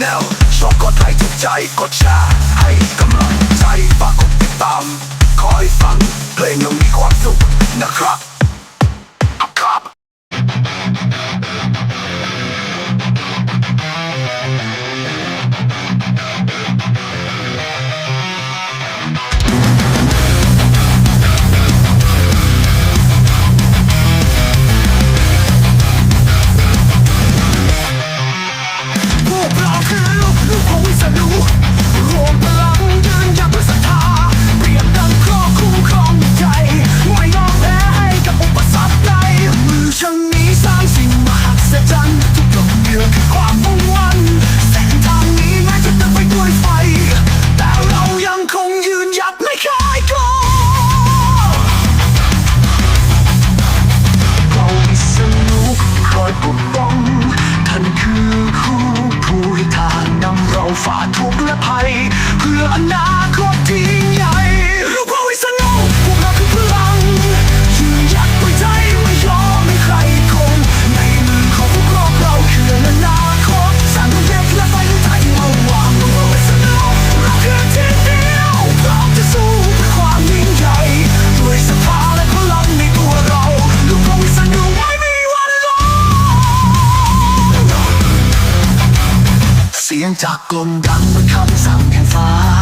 แนวช่ชอบกดไทยถูกใจกดแชร์ สียงจากกลมดังเป็นคำสั่งแห่งฟ้า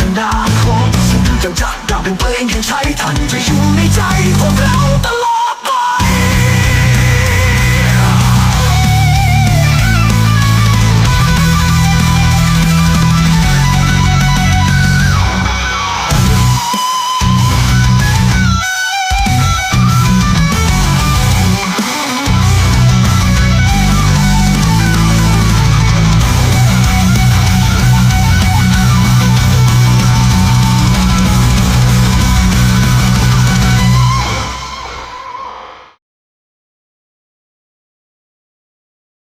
อนาคตซึ่งจะดับเป็นเพลงที่ใช้ทันจะอยู่ในใจพวกเราตลอด